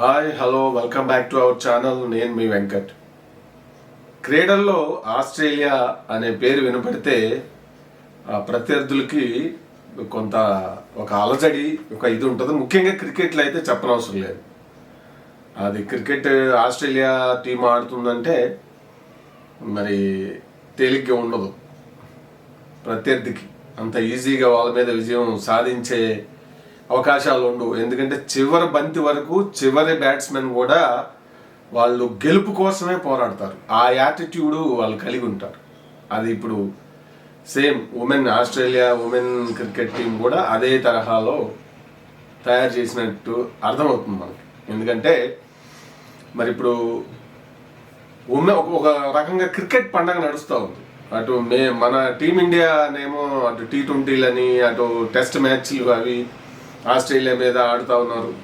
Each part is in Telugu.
Hi hello welcome back to our channel నేను మీ వెంకట్. క్రీడల్లో ఆస్ట్రేలియా అనే పేరు వినపడితే ఆ ప్రత్యర్థులకి కొంత ఒక అలజడి ఒక ఇది ఉంటుంది. ముఖ్యంగా క్రికెట్లో అయితే చెప్పనవసరం లేదు. అది క్రికెట్ ఆస్ట్రేలియా టీం ఆడుతుందంటే మరి తేలిగ్గా ఉండదు. ప్రత్యర్థికి అంత ఈజీగా వాళ్ళ మీద విజయం సాధించే అవకాశాలు ఉండవు ఎందుకంటే చివరి బంతి వరకు చివరి బ్యాట్స్మెన్ కూడా వాళ్ళు గెలుపు కోసమే పోరాడతారు. ఆ యాటిట్యూడ్ వాళ్ళు కలిగి ఉంటారు. అది ఇప్పుడు same women Australia women cricket team కూడా అదే తరహాలో తయారు చేసినట్టు అర్థమవుతుంది మనకి. ఎందుకంటే మరి ఇప్పుడు ఉమెన్ ఒక- ఒక రకంగా క్రికెట్ పండగ నడుస్తూ ఉంది. అటు మే మన టీమిండియానేమో అటు టీ ట్వంటీలని అటు టెస్ట్ మ్యాచ్లు అవి ఆస్ట్రేలియా మీద ఆడుతూ ఉన్నారు.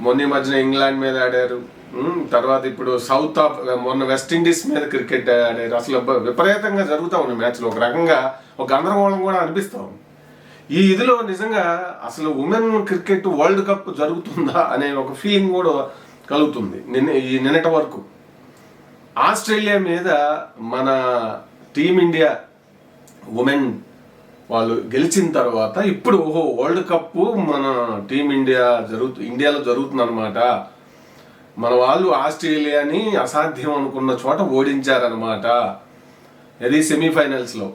మొన్న మధ్యన ఇంగ్లాండ్ మీద ఆడారు. తర్వాత ఇప్పుడు సౌత్ ఆఫ్ మొన్న వెస్టిండీస్ మీద క్రికెట్ ఆడారు. అసలు విపరీతంగా జరుగుతూ ఉన్నాయి మ్యాచ్లు. ఒక రకంగా ఒక గందరగోళం కూడా అనిపిస్తూ ఉంది. ఈ ఇదిలో నిజంగా అసలు ఉమెన్ క్రికెట్ వరల్డ్ కప్ జరుగుతుందా అనే ఒక ఫీలింగ్ కూడా కలుగుతుంది. నిన్న ఈ నిన్నటి వరకు. ఆస్ట్రేలియా మీద మన టీమిండియా ఉమెన్ వాళ్ళు గెలిచిన తర్వాత ఇప్పుడు ఓహో వరల్డ్ కప్ మన టీమిండియా జరుగుతు ఇండియాలో జరుగుతుందన్నమాట. మన వాళ్ళు ఆస్ట్రేలియాని అసాధ్యం అనుకున్న చోట ఓడించారనమాట అది సెమీఫైనల్స్లో.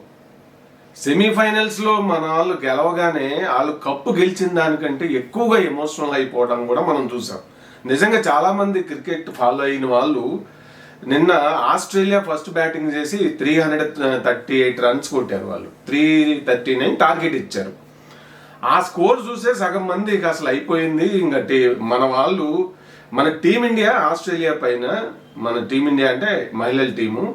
సెమీఫైనల్స్లో మన వాళ్ళు గెలవగానే వాళ్ళు కప్పు గెలిచిన దానికంటే ఎక్కువగా ఎమోషనల్ అయిపోవడం కూడా మనం చూసాం. నిజంగా చాలామంది క్రికెట్ ఫాలో అయిన వాళ్ళు నిన్న ఆస్ట్రేలియా ఫస్ట్ బ్యాటింగ్ చేసి three hundred thirty eight runs కొట్టారు వాళ్ళు. త్రీ థర్టీ నైన్ టార్గెట్ ఇచ్చారు. ఆ స్కోర్ చూసే సగం మందికి అసలు అయిపోయింది. ఇంకా టీ- మన వాళ్ళు మన టీమిండియా ఆస్ట్రేలియా పైన మన టీమిండియా అంటే మహిళల టీము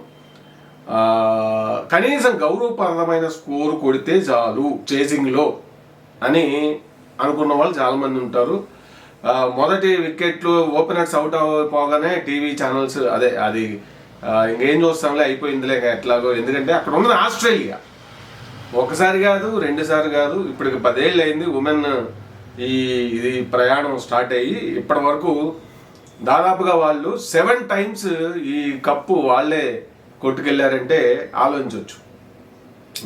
కనీసం గౌరవప్రదమైన స్కోర్ కొడితే చాలు చేసింగ్లో అని అనుకున్న వాళ్ళు చాలామంది ఉంటారు. మొదటి వికెట్లు ఓపెనర్స్ అవుట్ అవ్వకపోగానే టీవీ ఛానల్స్ అదే అది ఇంకేం చూస్తాంలే అయిపోయిందిలే ఎట్లాగో. ఎందుకంటే అక్కడ ఉన్నది ఆస్ట్రేలియా. ఒకసారి కాదు రెండుసారి కాదు ఇప్పటికి పదేళ్ళు అయింది ఉమెన్ ఈ ఇది ప్రయాణం స్టార్ట్ అయ్యి ఇప్పటి వరకు దాదాపుగా వాళ్ళు సెవెన్ టైమ్స్ ఈ కప్పు వాళ్ళే కొట్టుకెళ్ళారంటే ఆలోచించవచ్చు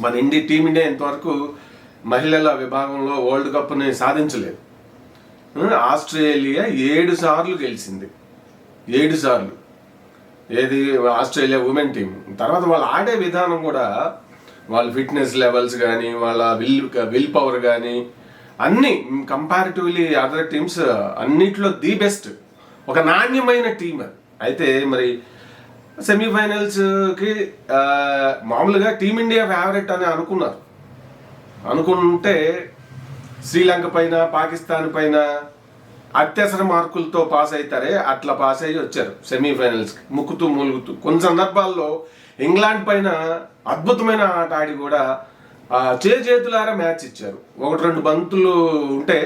మన ఇండి టీమిండియా ఇంతవరకు మహిళల విభాగంలో వరల్డ్ కప్ని సాధించలేదు. ఆస్ట్రేలియా ఏడు సార్లు గెలిచింది. ఏడు సార్లు. ఏది ఆస్ట్రేలియా ఉమెన్ టీం తర్వాత వాళ్ళు ఆడే విధానం కూడా వాళ్ళ ఫిట్నెస్ లెవెల్స్ కానీ వాళ్ళ విల్ విల్ పవర్ కానీ అన్ని కంపారిటివ్లీ అదర్ టీమ్స్ అన్నిట్లో ది బెస్ట్ ఒక నాణ్యమైన టీం అయితే మరి సెమీఫైనల్స్కి మామూలుగా టీమిండియా ఫేవరెట్ అని అనుకున్నారు. అనుకుంటే శ్రీలంక పైన పాకిస్తాన్ పైన అత్యవసర మార్కులతో పాస్ అవుతారే అట్లా పాస్ అయ్యి వచ్చారు సెమీఫైనల్స్కి ముక్కుతూ మూలుగుతూ. కొన్ని సందర్భాల్లో ఇంగ్లాండ్ పైన అద్భుతమైన ఆట ఆడి కూడా చేతులారా మ్యాచ్ ఇచ్చారు. ఒకటి రెండు బంతులు ఉంటే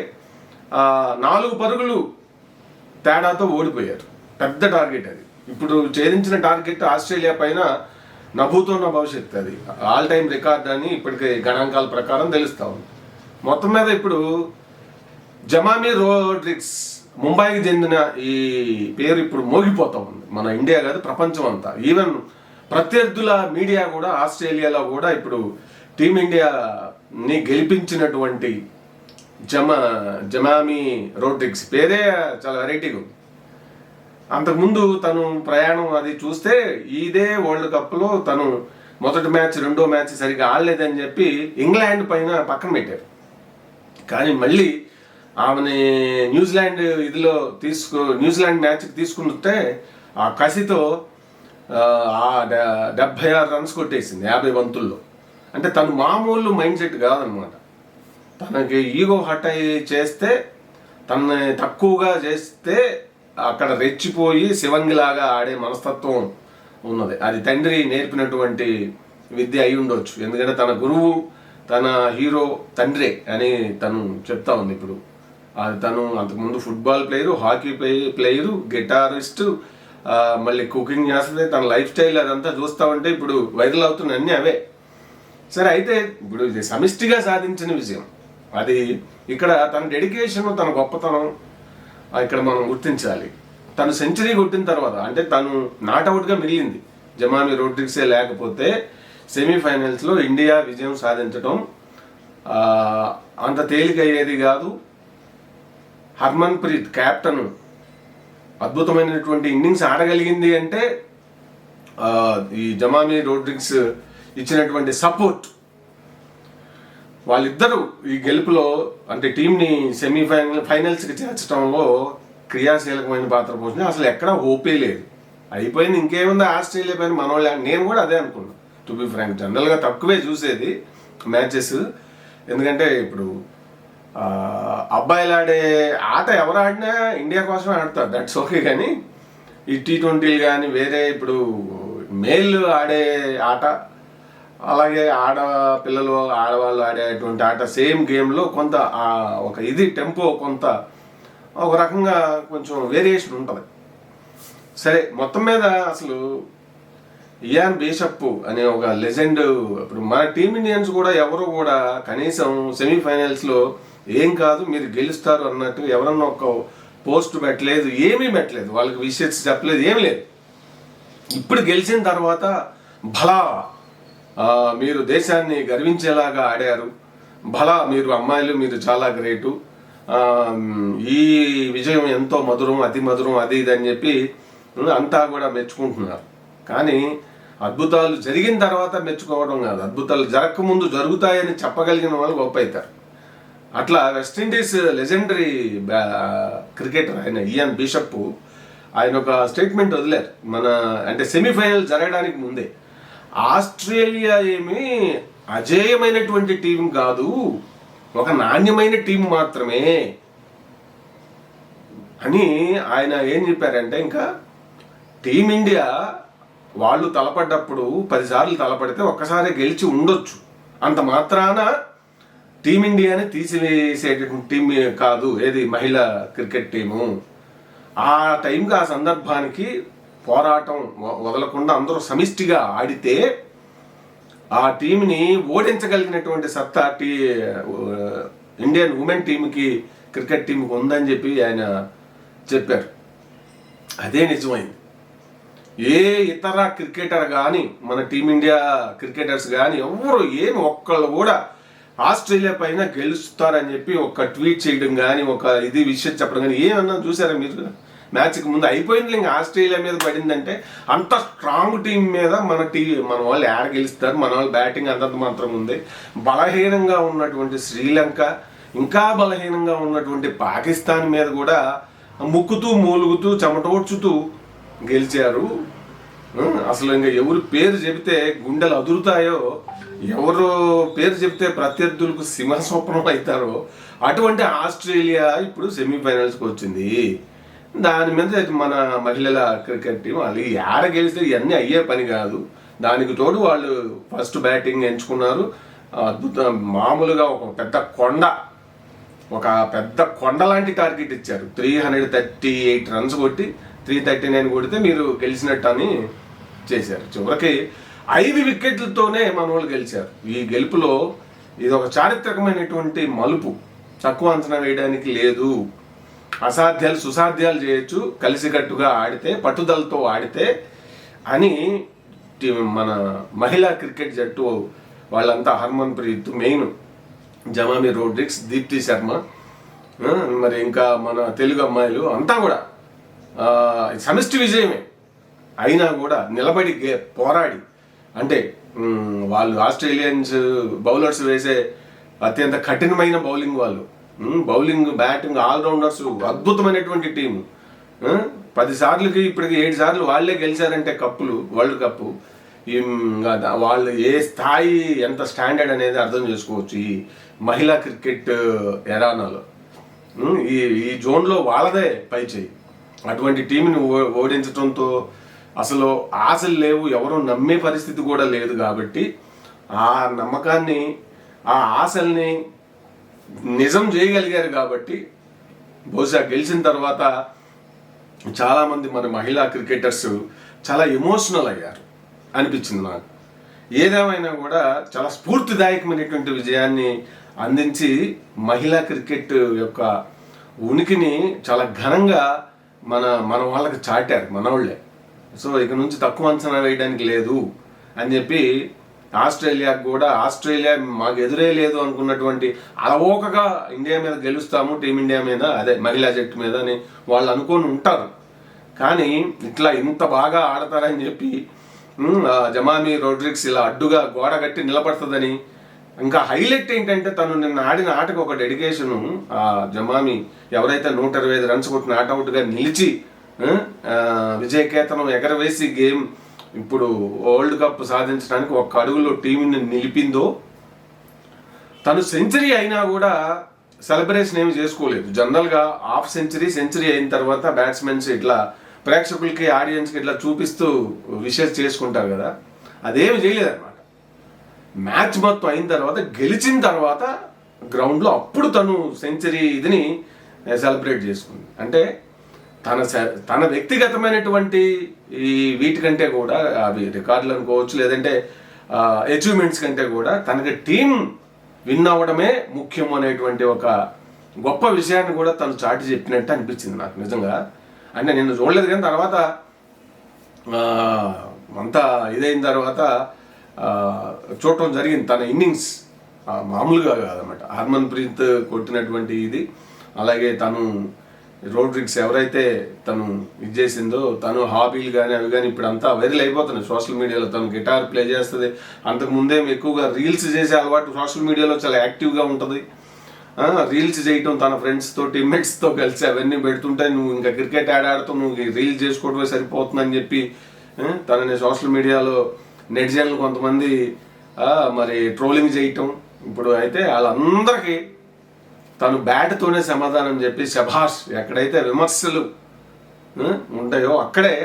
నాలుగు పరుగులు తేడాతో ఓడిపోయారు. పెద్ద టార్గెట్ అది. ఇప్పుడు ఛేదించిన టార్గెట్ ఆస్ట్రేలియా పైన నభూతున్న భవిష్యత్తు అది. ఆల్ టైమ్ రికార్డ్ అని ఇప్పటికే గణాంకాల ప్రకారం తెలుస్తా ఉంది. మొత్తం మీద ఇప్పుడు జమామీ రోడ్రిక్స్ ముంబైకి చెందిన ఈ పేరు ఇప్పుడు మోగిపోతా ఉంది. మన ఇండియా కాదు ప్రపంచం అంతా. ఈవెన్ ప్రత్యర్థుల మీడియా కూడా ఆస్ట్రేలియాలో కూడా ఇప్పుడు టీమిండియాని గెలిపించినటువంటి జమా జమామీ రోడ్రిక్స్ పేరే చాలా వెరైటీగా ఉంది. అంతకుముందు తను ప్రయాణం అది చూస్తే ఇదే వరల్డ్ కప్లో తను మొదటి మ్యాచ్ రెండో మ్యాచ్ సరిగా ఆడలేదని చెప్పి ఇంగ్లాండ్ పైన పక్కన పెట్టారు. కానీ మళ్ళీ ఆమెని న్యూజిలాండ్ ఇదిలో తీసుకు న్యూజిలాండ్ మ్యాచ్కి తీసుకుంటే ఆ కసితో ఆ, ఆ డెబ్భై ఆరు రన్స్ కొట్టేసింది యాభై బంతుల్లో అంటే తను మామూలు మైండ్ సెట్ కాదనమాట. తనకి ఈగో హట్ అయ్యి చేస్తే తనని తక్కువగా చేస్తే అక్కడ రెచ్చిపోయి శివంగిలాగా ఆడే మనస్తత్వం ఉన్నది. అది తండ్రి నేర్పినటువంటి విద్య అయి ఉండొచ్చు. ఎందుకంటే తన గురువు తన హీరో తండ్రే అని తను చెప్తా ఉంది ఇప్పుడు. అది తను అంతకుముందు football player hockey play player guitarist మళ్ళీ కుకింగ్ చేస్తుంది తన లైఫ్ స్టైల్ అదంతా చూస్తా ఉంటే ఇప్పుడు వైరల్ అవుతున్న అన్నీ అవే. సరే అయితే ఇప్పుడు ఇది సమిష్టిగా సాధించిన విషయం అది ఇక్కడ తన డెడికేషన్ తన గొప్పతనం ఇక్కడ మనం గుర్తించాలి. తను సెంచరీ కొట్టిన తర్వాత అంటే తను నాట్అవుట్గా మిగిలింది. జమామి రోడ్రిక్సే లేకపోతే సెమీఫైనల్స్లో ఇండియా విజయం సాధించడం అంత తేలిక అయ్యేది కాదు. హర్మన్ ప్రీత్ కెప్టెన్ అద్భుతమైనటువంటి ఇన్నింగ్స్ ఆడగలిగింది అంటే ఈ జమామి రోడ్రిక్స్ ఇచ్చినటువంటి సపోర్ట్. వాళ్ళిద్దరూ ఈ గెలుపులో అంటే టీంని సెమీఫైనల్ ఫైనల్స్కి చేర్చడంలో క్రియాశీలకమైన పాత్ర పోషించి అసలు ఎక్కడా హోపే లేదు. అయిపోయింది ఇంకేముంది? ఆస్ట్రేలియా పైన మన నేను కూడా అదే అనుకున్నాను టు బి ఫ్రాంక్ జనరల్గా తక్కువే చూసేది మ్యాచెస్ ఎందుకంటే ఇప్పుడు అబ్బాయిలు ఆడే ఆట ఎవరు ఆడినా ఇండియా కోసమే ఆడతారు. దట్స్ ఓకే కానీ ఈ టీ ట్వంటీలు కానీ వేరే ఇప్పుడు మేల్ ఆడే ఆట అలాగే ఆడ పిల్లలు ఆడవాళ్ళు ఆడేటువంటి ఆట సేమ్ గేమ్లో కొంత ఒక ఇది టెంపో కొంత ఒక రకంగా కొంచెం వేరియేషన్ ఉంటుంది. సరే మొత్తం మీద అసలు ఇయాన్ బీషప్ అనే ఒక లెజెండ్ ఇప్పుడు మన టీమిండియన్స్ కూడా ఎవరు కూడా కనీసం సెమీఫైనల్స్లో ఏం కాదు మీరు గెలుస్తారు అన్నట్టు ఎవరన్నా ఒక పోస్ట్ పెట్టలేదు ఏమీ పెట్టలేదు. వాళ్ళకి విషయస్ చెప్పలేదు ఏం లేదు. ఇప్పుడు గెలిచిన తర్వాత భలా మీరు దేశాన్ని గర్వించేలాగా ఆడారు. భలా మీరు అమ్మాయిలు మీరు చాలా గ్రేటు. ఈ విజయం ఎంతో మధురం అతి మధురం అది ఇది అని చెప్పి అంతా కూడా మెచ్చుకుంటున్నారు. కానీ అద్భుతాలు జరిగిన తర్వాత మెచ్చుకోవడం కాదు. అద్భుతాలు జరగకముందు జరుగుతాయని చెప్పగలిగిన వాళ్ళు గొప్ప అవుతారు అట్లా వెస్టిండీస్ లెజెండరీ క్రికెటర్ ఆయన ఇయన్ బిషప్ ఆయన ఒక స్టేట్మెంట్ వదిలేరు. మన అంటే సెమీఫైనల్ జరగడానికి ముందే. ఆస్ట్రేలియా ఏమి అజేయమైనటువంటి టీం కాదు. ఒక నాణ్యమైన టీం మాత్రమే. అని ఆయన ఏం చెప్పారంటే ఇంకా టీమిండియా వాళ్ళు తలపడ్డప్పుడు పదిసార్లు తలపడితే ఒక్కసారి గెలిచి ఉండొచ్చు. అంత మాత్రాన టీమిండియాని తీసివేసేటటువంటి టీం కాదు ఏది మహిళా క్రికెట్ టీము. ఆ టైంకి ఆ సందర్భానికి పోరాటం వదలకుండా అందరూ సమిష్టిగా ఆడితే ఆ టీంని ఓడించగలిగినటువంటి సత్తా టీ ఇండియన్ ఉమెన్ టీంకి క్రికెట్ టీంకి ఉందని చెప్పి ఆయన చెప్పారు. అదే నిజమైంది. ఏ ఇతర క్రికెటర్ కానీ మన టీమిండియా క్రికెటర్స్ కానీ ఎవరు ఏమి ఒక్కళ్ళు కూడా ఆస్ట్రేలియా పైన గెలుస్తారని చెప్పి ఒక ట్వీట్ చేయడం కానీ ఒక ఇది విషయం చెప్పడం కానీ ఏమన్నా చూసారా మీరు? మ్యాచ్కి ముందు అయిపోయింది ఇంకా ఆస్ట్రేలియా మీద పడిందంటే అంత స్ట్రాంగ్ టీం మీద మన టీ మన వాళ్ళు యాడ గెలుస్తారు? మన వాళ్ళు బ్యాటింగ్ అంతంత మాత్రం ఉంది. బలహీనంగా ఉన్నటువంటి శ్రీలంక ఇంకా బలహీనంగా ఉన్నటువంటి పాకిస్తాన్ మీద కూడా ముక్కుతూ మూలుగుతూ చెమటోడ్చుతూ గెలిచారు. అసలు ఇంకా ఎవరు పేరు చెబితే గుండెలు అదురుతాయో ఎవరు పేరు చెప్తే ప్రత్యర్థులకు సింహస్వప్నం అవుతారో అటువంటి ఆస్ట్రేలియా ఇప్పుడు సెమీఫైనల్స్కి వచ్చింది. దాని మీద మన మహిళల క్రికెట్ టీం వాళ్ళు ఏడ గెలిస్తే ఇవన్నీ అయ్యే పని కాదు. దానికి తోడు వాళ్ళు ఫస్ట్ బ్యాటింగ్ ఎంచుకున్నారు. అద్భుతం. మామూలుగా ఒక పెద్ద కొండ ఒక పెద్ద కొండ లాంటి టార్గెట్ ఇచ్చారు. Three hundred thirty eight runs కొట్టి త్రీ థర్టీ నైన్ కొడితే మీరు గెలిచినట్టు అని చేశారు. చివరికి ఐదు వికెట్లతోనే మన వాళ్ళు గెలిచారు. ఈ గెలుపులో ఇది ఒక చారిత్రకమైనటువంటి మలుపు. తక్కువ అంచనా వేయడానికి లేదు. అసాధ్యాలు సుసాధ్యాలు చేయొచ్చు. కలిసికట్టుగా ఆడితే పట్టుదలతో ఆడితే అని మన మహిళా క్రికెట్ జట్టు వాళ్ళంతా Harmanpreet main Jemimah Rodrigues Deepti Sharma మరి ఇంకా మన తెలుగు అమ్మాయిలు అంతా కూడా సమిష్టి విజయమే. అయినా కూడా నిలబడి పోరాడి. అంటే వాళ్ళు ఆస్ట్రేలియన్స్ బౌలర్స్ వేసే అత్యంత కఠినమైన బౌలింగ్ వాళ్ళు. బౌలింగ్ బ్యాటింగ్ ఆల్రౌండర్స్ అద్భుతమైనటువంటి టీము. పదిసార్లకి పది సార్లకి ఇప్పటికి ఏడు సార్లు వాళ్ళే గెలిచారంటే కప్పులు వరల్డ్ కప్పు. వాళ్ళు ఏ స్థాయి ఎంత స్టాండర్డ్ అనేది అర్థం చేసుకోవచ్చు ఈ మహిళా క్రికెట్ ఎరానాలో. ఈ ఈ జోన్లో వాళ్ళదే పై చేయి అటువంటి టీంని ఓ- ఓడించడంతో అసలు ఆశలు లేవు ఎవరు నమ్మే పరిస్థితి కూడా లేదు కాబట్టి ఆ నమ్మకాన్ని ఆ ఆశల్ని నిజం చేయగలిగారు కాబట్టి బహుశా గెలిచిన తర్వాత చాలామంది మన మహిళా క్రికెటర్స్ చాలా ఎమోషనల్ అయ్యారు అనిపించింది నాకు. ఏదేమైనా కూడా చాలా స్ఫూర్తిదాయకమైనటువంటి విజయాన్ని అందించి మహిళా క్రికెట్ యొక్క ఉనికిని చాలా ఘనంగా మన మన వాళ్ళకి చాటారు మనవాళ్ళే సో ఇక నుంచి తక్కువ అంచనా వేయడానికి లేదు అని చెప్పి ఆస్ట్రేలియాకు కూడా ఆస్ట్రేలియా మాకు ఎదురే లేదు అనుకున్నటువంటి అలవోకగా ఇండియా మీద గెలుస్తాము టీమిండియా మీద అదే మహిళా జట్టు మీద అని వాళ్ళు అనుకొని ఉంటారు. కానీ ఇట్లా ఇంత బాగా ఆడతారని చెప్పి ఉమ్, జమామి రోడ్రిక్స్ ఇలా అడ్డుగా గోడ కట్టి నిలబడుతుందని ఇంకా హైలైట్ ఏంటంటే తను నిన్న ఆడిన ఆటకు ఒక డెడికేషన్ ఆ జమామి ఎవరైతే నూట ఇరవై ఐదు రన్స్ కొట్టిన ఆటౌట్గా నిలిచి విజయకేతనం ఎగరవేసి గేమ్ ఇప్పుడు వరల్డ్ కప్ సాధించడానికి ఒక్క అడుగులో టీంని నిలిపిందో తను సెంచరీ అయినా కూడా సెలబ్రేషన్ ఏమి చేసుకోలేదు. జనరల్గా హాఫ్ సెంచరీ సెంచరీ అయిన తర్వాత బ్యాట్స్మెన్స్ ఇట్లా ప్రేక్షకులకి ఆడియన్స్కి ఇట్లా చూపిస్తూ విషెస్ చేసుకుంటారు కదా. అదేమి చేయలేదన్నమాట. మ్యాచ్ మొత్తం అయిన తర్వాత గెలిచిన తర్వాత గ్రౌండ్లో అప్పుడు తను సెంచరీ ఇదిని సెలబ్రేట్ చేసుకుంది. అంటే తన సె- తన వ్యక్తిగతమైనటువంటి ఈ వీటికంటే కూడా అవి రికార్డులు అనుకోవచ్చు లేదంటే అచీవ్మెంట్స్ కంటే కూడా తనకి టీం విన్ అవ్వడమే ముఖ్యం అనేటువంటి ఒక గొప్ప విషయాన్ని కూడా తను చాటి చెప్పినట్టు అనిపించింది నాకు నిజంగా. అంటే నేను చూడలేదు కానీ తర్వాత అంతా ఇదైన తర్వాత చూడటం జరిగింది. తన ఇన్నింగ్స్ మామూలుగా కాదనమాట హర్మన్ ప్రీత్ కొట్టినటువంటి ఇది అలాగే తను రోడ్రిక్స్ ఎవరైతే తను ఇది చేసిందో తను హాబీలు కానీ అవి కానీ ఇప్పుడు అంతా వైరల్ అయిపోతున్నాయి. సోషల్ మీడియాలో తను గిటార్ ప్లే చేస్తుంది. అంతకు ముందే ఎక్కువగా రీల్స్ చేసే అలవాటు సోషల్ మీడియాలో చాలా యాక్టివ్గా ఉంటుంది. రీల్స్ చేయటం తన ఫ్రెండ్స్తో టీమ్మేట్స్తో కలిసి అవన్నీ పెడుతుంటే నువ్వు ఇంకా క్రికెట్ ఆడాడుతూ నువ్వు రీల్స్ చేసుకోవడమే సరిపోతుందని చెప్పి తనని సోషల్ మీడియాలో నెటిజన్లు కొంతమంది మరి ట్రోలింగ్ చేయటం. ఇప్పుడు అయితే వాళ్ళందరికీ తను బ్యాట్తోనే సమాధానం చెప్పి శభాష్ ఎక్కడైతే విమర్శలు ఉంటాయో అక్కడే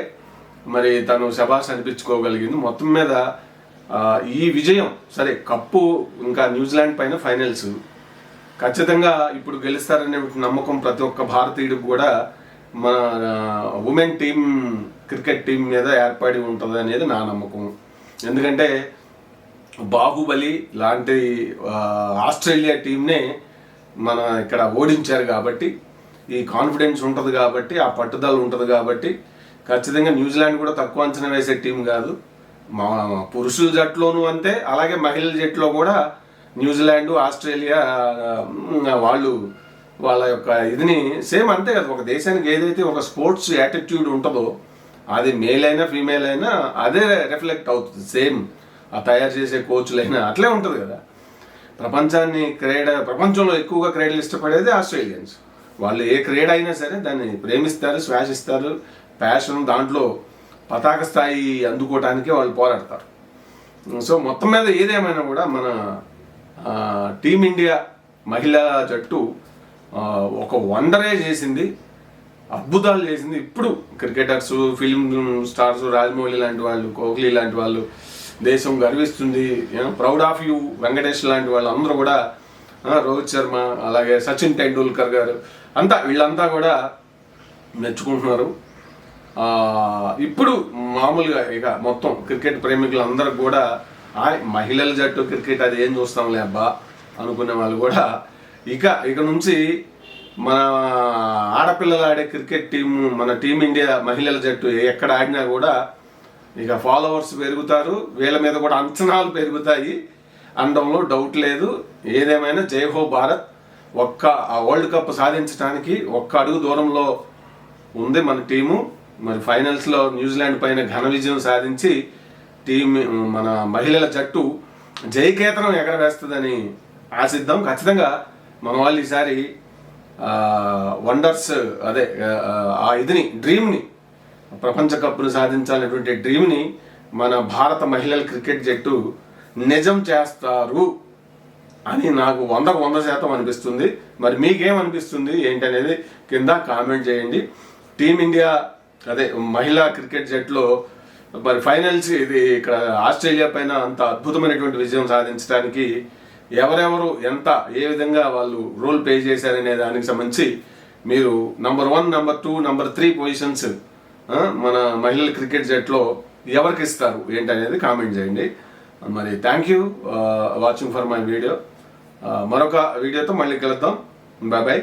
మరి తను శభాష్ అనిపించుకోగలిగింది. మొత్తం మీద ఈ విజయం సరే కప్పు ఇంకా న్యూజిలాండ్ పైన ఫైనల్స్. ఖచ్చితంగా ఇప్పుడు గెలుస్తారనే నమ్మకం ప్రతి ఒక్క భారతీయుడికి కూడా మన ఉమెన్ టీం క్రికెట్ టీం మీద ఏర్పడి ఉంటుంది అనేది నా నమ్మకం. ఎందుకంటే బాహుబలి లాంటి ఆస్ట్రేలియా టీంనే మన ఇక్కడ ఓడించారు కాబట్టి ఈ కాన్ఫిడెన్స్ ఉంటుంది కాబట్టి ఆ పట్టుదల ఉంటుంది కాబట్టి ఖచ్చితంగా న్యూజిలాండ్ కూడా తక్కువ అంచనా వేసే టీం కాదు. మా పురుషుల జట్టులోనూ అంతే అలాగే మహిళల జట్టులో కూడా న్యూజిలాండ్ ఆస్ట్రేలియా వాళ్ళు వాళ్ళ యొక్క ఇదిని సేమ్ అంతే కదా. ఒక దేశానికి ఏదైతే ఒక స్పోర్ట్స్ యాటిట్యూడ్ ఉంటుందో అది మేల్ అయినా ఫీమేల్ అయినా అదే రిఫ్లెక్ట్ అవుతుంది సేమ్ ఆ తయారు చేసే కోచ్లైనా అట్లే ఉంటుంది కదా. ప్రపంచాన్ని క్రీడ ప్రపంచంలో ఎక్కువగా క్రీడలు ఇష్టపడేది ఆస్ట్రేలియన్స్. వాళ్ళు ఏ క్రీడ అయినా సరే దాన్ని ప్రేమిస్తారు శ్వాసిస్తారు ప్యాషన్ దాంట్లో పతాక స్థాయి అందుకోవటానికే వాళ్ళు పోరాడతారు. సో మొత్తం మీద ఏదేమైనా కూడా మన టీమిండియా మహిళా జట్టు ఒక వండరే చేసింది. అద్భుతాలు చేసింది. ఇప్పుడు క్రికెటర్స్ ఫిల్మ్ స్టార్స్ రాజమౌళి లాంటి వాళ్ళు కోహ్లీ లాంటి వాళ్ళు దేశం గర్విస్తుంది. ప్రౌడ్ ఆఫ్ యూ వెంకటేష్ లాంటి వాళ్ళు అందరూ కూడా రోహిత్ శర్మ అలాగే సచిన్ టెండూల్కర్ గారు అంతా వీళ్ళంతా కూడా మెచ్చుకుంటున్నారు. ఇప్పుడు మామూలుగా ఇక మొత్తం క్రికెట్ ప్రేమికులందరూ కూడా ఆ మహిళల జట్టు క్రికెట్ అది ఏం చూస్తాంలే అబ్బా అనుకునే వాళ్ళు కూడా ఇక ఇక నుంచి మన ఆడపిల్లలు ఆడే క్రికెట్ టీం మన టీమిండియా మహిళల జట్టు ఎక్కడ ఆడినా కూడా ఇక ఫాలోవర్స్ పెరుగుతారు. వీళ్ళ మీద కూడా అంచనాలు పెరుగుతాయి. అనడంలో డౌట్ లేదు. ఏదేమైనా జై హో భారత్ ఒక్క ఆ వరల్డ్ కప్ సాధించడానికి ఒక్క అడుగు దూరంలో ఉంది మన టీము. మరి ఫైనల్స్లో న్యూజిలాండ్ పైన ఘన విజయం సాధించి టీం మన మహిళల జట్టు జయకేతనం ఎగరవేస్తుందని ఆశిద్దాం. ఖచ్చితంగా మన వాళ్ళు ఈసారి వండర్స్ అదే ఆ, ఇదిని డ్రీమ్ని ప్రపంచ కప్ను సాధించాలనేటువంటి డ్రీమ్ని మన భారత మహిళల క్రికెట్ జట్టు నిజం చేస్తారు అని నాకు వందకు వంద శాతం అనిపిస్తుంది. మరి మీకేమనిపిస్తుంది? ఏంటనేది కింద కామెంట్ చేయండి. టీమిండియా అదే మహిళా క్రికెట్ జట్టులో మరి ఫైనల్స్ ఇది ఇక్కడ ఆస్ట్రేలియా పైన అంత అద్భుతమైనటువంటి విజయం సాధించడానికి ఎవరెవరు ఎంత ఏ విధంగా వాళ్ళు రోల్ ప్లే చేశారనే దానికి సంబంధించి మీరు number one number two number three positions మన మహిళల క్రికెట్ జట్లో ఎవరికి ఇస్తారు ఏంటనేది కామెంట్ చేయండి. మరి thank you watching for my video మరొక వీడియోతో మళ్ళీ కలుద్దాం. Bye bye